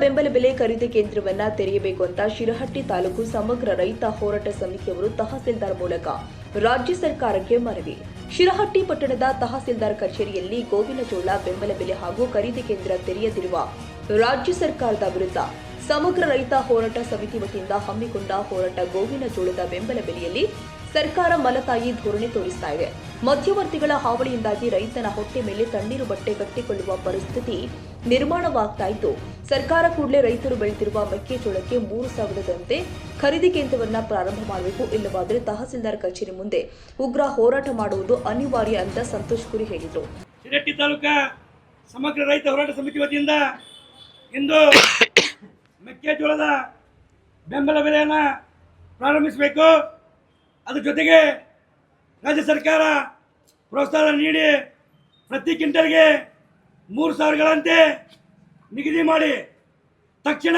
ಬೆಂಬಲ ಬೆಲೆ ಖರೀದಿ ಕೇಂದ್ರವನ್ನ ತೆರೆಯಬೇಕು ಅಂತ ಶಿರಹಟ್ಟಿ ತಾಲೂಕು ಸಮಗ್ರ ರೈತ ಹೋರಾಟ ಸಮಿತಿಯವರು ತಹಸೀಲ್ದಾರ್ ಮೂಲಕ ರಾಜ್ಯ ಸರ್ಕಾರಕ್ಕೆ ಮನವಿ. ಶಿರಹಟ್ಟಿ ಪಟ್ಟಣದ ತಹಸೀಲ್ದಾರ್ ಕಚೇರಿಯಲ್ಲಿ ಗೋವಿನ ಜೋಳ ಬೆಂಬಲ ಬೆಲೆ ಹಾಗೂ ಖರೀದಿ ಕೇಂದ್ರ ತೆರೆಯದಿರುವ ರಾಜ್ಯ ಸರ್ಕಾರದ ವಿರುದ್ಧ ಸಮಗ್ರ ರೈತ ಹೋರಾಟ ಸಮಿತಿ ವತಿಯಿಂದ ಹಮ್ಮಿಕೊಂಡ ಹೋರಾಟ ಗೋವಿನ ಜೋಳದ ಬೆಂಬಲ ಬೆಲೆಯಲ್ಲಿ ಸರ್ಕಾರ ಮಲತಾಯಿ ಧೋರಣೆ ತೋರಿಸ್ತಾ ಇದೆ. ಮಧ್ಯವರ್ತಿಗಳ ಹಾವಳಿಯಿಂದಾಗಿ ರೈತನ ಹೊಟ್ಟೆ ಮೇಲೆ ತಣ್ಣೀರು ಬಟ್ಟೆ ಕಟ್ಟಿಕೊಳ್ಳುವ ಪರಿಸ್ಥಿತಿ ನಿರ್ಮಾಣವಾಗ್ತಾ ಇದ್ದು, ಸರ್ಕಾರ ಕೂಡಲೇ ರೈತರು ಬೆಳೆದಿರುವ ಮೆಕ್ಕೆಜೋಳಕ್ಕೆ ಮೂರು ಸಾವಿರದಂತೆ ಖರೀದಿ ಕೇಂದ್ರವನ್ನ ಪ್ರಾರಂಭ ಮಾಡಬೇಕು. ಇಲ್ಲವಾದರೆ ತಹಸೀಲ್ದಾರ್ ಕಚೇರಿ ಮುಂದೆ ಉಗ್ರ ಹೋರಾಟ ಮಾಡುವುದು ಅನಿವಾರ್ಯ ಅಂತ ಸಂತೋಷ್ ಕುರಿ ಹೇಳಿದರು. ತಾಲೂಕ ಸಮಗ್ರ ರೈತ ಹೋರಾಟ ಸಮಿತಿ ವತಿಯಿಂದ ಇಂದು ಮೆಕ್ಕೆಜೋಳದ ಬೆಂಬಲ ಬೆಲೆಯನ್ನು ಪ್ರಾರಂಭಿಸಬೇಕು. ಅದ್ರ ಜೊತೆಗೆ ರಾಜ್ಯ ಸರ್ಕಾರ ಪ್ರೋತ್ಸಾಹ ನೀಡಿ ಪ್ರತಿ ಕ್ವಿಂಟಲ್ಗೆ ಮೂರು ಸಾವಿರಗಳಂತೆ ನಿಗದಿ ಮಾಡಿ ತಕ್ಷಣ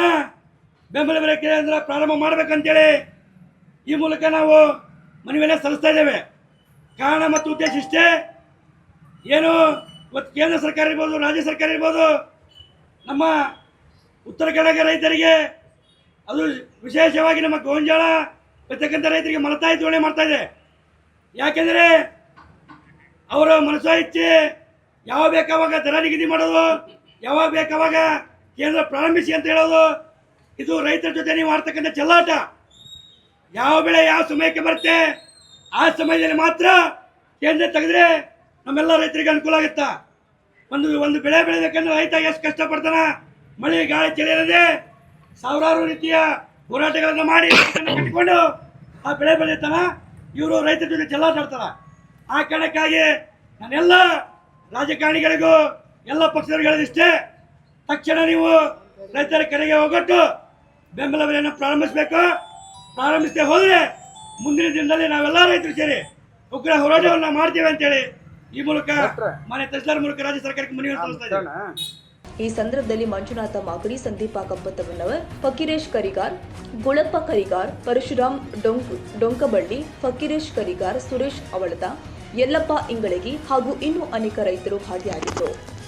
ಬೆಂಬಲ ಬೆಲೆ ಕೇಂದ್ರ ಪ್ರಾರಂಭ ಮಾಡಬೇಕಂತೇಳಿ ಈ ಮೂಲಕ ನಾವು ಮನವಿಯನ್ನು ಸಲ್ಲಿಸ್ತಾ ಇದ್ದೇವೆ. ಕಾರಣ ಮತ್ತು ಉದ್ದೇಶ ಇಷ್ಟೇ. ಏನು ಇವತ್ತು ಕೇಂದ್ರ ಸರ್ಕಾರ ಇರ್ಬೋದು, ರಾಜ್ಯ ಸರ್ಕಾರ ಇರ್ಬೋದು, ನಮ್ಮ ಉತ್ತರ ಕನ್ನಡ ರೈತರಿಗೆ ಅದು ವಿಶೇಷವಾಗಿ ನಮ್ಮ ಗೋಂಜಾಳ ಬೆತ್ತಕ್ಕಂಥ ರೈತರಿಗೆ ಮಲತಾಯಿ ಜೋಡಣೆ ಮಾಡ್ತಾ ಇದೆ. ಯಾಕೆಂದರೆ ಅವರ ಮನಸ್ಸು ಇಚ್ಛೆ ಯಾವಾಗ ಬೇಕಾವಾಗ ದರ ನಿಗದಿ ಮಾಡೋದು, ಯಾವಾಗ ಬೇಕಾವಾಗ ಕೇಂದ್ರ ಪ್ರಾರಂಭಿಸಿ ಅಂತ ಹೇಳೋದು, ಇದು ರೈತರ ಜೊತೆ ನೀವು ಮಾಡ್ತಕ್ಕಂಥ ಚೆಲ್ಲಾಟ. ಯಾವ ಬೆಳೆ ಯಾವ ಸಮಯಕ್ಕೆ ಬರುತ್ತೆ, ಆ ಸಮಯದಲ್ಲಿ ಮಾತ್ರ ಕೇಂದ್ರ ತೆಗೆದ್ರೆ ನಮ್ಮೆಲ್ಲ ರೈತರಿಗೆ ಅನುಕೂಲ ಆಗುತ್ತಾ? ಒಂದು ಒಂದು ಬೆಳೆ ಬೆಳೆಯಬೇಕಂದ್ರೆ ರೈತ ಎಷ್ಟು ಕಷ್ಟಪಡ್ತಾನ? ಮಳೆ, ಗಾಳಿ, ಚಳಿ ಇರದೆ ಸಾವಿರಾರು ರೀತಿಯ ಹೋರಾಟಗಳನ್ನು ಮಾಡಿ ಕಟ್ಟಿಕೊಂಡು ಆ ಬೆಳೆ ಬೆಳೀತಾನ ಇವರು ರೈತರ ಜೊತೆ ಚೆಲ್ಲಾಟಾಡ್ತಾರ ಆ ಕಾರಣಕ್ಕಾಗಿ ನಾನೆಲ್ಲ ರಾಜಕಾರಣಿಗಳಿಗೂ ಎಲ್ಲ ಪಕ್ಷದವ್ರಿಗೆ ಹೇಳೋದಿಷ್ಟೇ ತಕ್ಷಣ ನೀವು ರೈತರ ಕಡೆಗೆ ಹೋಗೊಟ್ಟು ಬೆಂಬಲ ಬೆಲೆಯನ್ನು ಪ್ರಾರಂಭಿಸಬೇಕು. ಪ್ರಾರಂಭಿಸದೆ ಹೋದರೆ ಮುಂದಿನ ದಿನದಲ್ಲಿ ನಾವೆಲ್ಲ ರೈತರು ಸೇರಿ ಉಗ್ರ ಹೋರಾಟವನ್ನು ಮಾಡ್ತೇವೆ ಅಂತೇಳಿ ಈ ಮೂಲಕ ಮನೆ ತಹಸೀಲ್ದಾರ್ ಮೂಲಕ ರಾಜ್ಯ ಸರ್ಕಾರಕ್ಕೆ ಮನವಿ ಸಲ್ಲಿಸ್ತಾ ಇದ್ದೇವೆ ಈ ಸಂದರ್ಭದಲ್ಲಿ ಮಂಜುನಾಥ ಮಾಗಡಿ, ಸಂದೀಪ ಕಂಪತ್ತವನ್ನವರ್ ಫಕೀರೇಶ್ ಕರಿಗಾರ್, ಗುಳಪ್ಪ ಕರಿಗಾರ್, ಪರಶುರಾಮ್ ಡೊಂಕ್, ಡೊಂಕಬಳ್ಳಿ, ಫಕೀರೇಶ್ ಕರಿಗಾರ್, ಸುರೇಶ್ ಅವಳದ, ಯಲ್ಲಪ್ಪ ಇಂಗಳಗಿ ಹಾಗೂ ಇನ್ನೂ ಅನೇಕ ರೈತರು ಭಾಗಿಯಾಗಿದ್ದರು